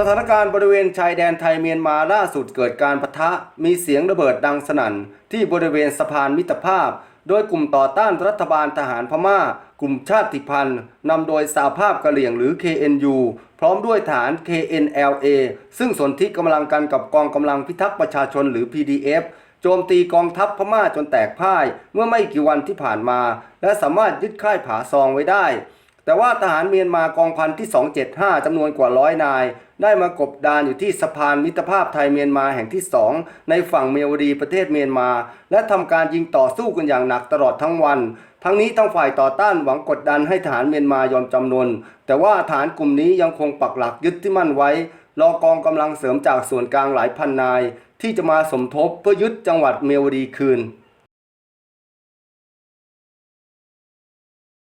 สถานการณ์บริเวณชายแดนไทยเมียนมาล่าสุดเกิดการปะทะมีเสียงระเบิดดังสนั่น ที่บริเวณสะพานมิตรภาพ โดยกลุ่มต่อต้านรัฐบาลทหารพม่า กลุ่มชาติพันธุ์นำโดยสาภาพกะเหลี่ยงหรือ KNU พร้อมด้วยฐาน KNLA ซึ่งสนที่กำลังกันกับกองกำลังพิทักษ์ประชาชนหรือ PDF โจมตีกองทัพพม่าจนแตกพ่าย เมื่อไม่กี่วันที่ผ่านมา และสามารถยึดค่ายผาซองไว้ได้ แต่ว่าทหารเมียนมากองพันที่ 275จำนวนกว่าร้อยนาย ได้มากบดานอยู่ที่สะพานมิตรภาพไทยเมียนมาแห่งที่ 2 ในฝั่งเมียวดีประเทศเมียนมา และทำการยิงต่อสู้กันอย่างหนักตลอดทั้งวัน ทั้งนี้ทั้งฝ่ายต่อต้านหวังกดดันให้ทหารเมียนมายอมจำนน แต่ว่าฐานกลุ่มนี้ยังคงปักหลักยึดที่มั่นไว้ รอกองกำลังเสริมจากส่วนกลางหลายพันนาย ที่จะมาสมทบเพื่อยึดจังหวัดเมียวดีคืน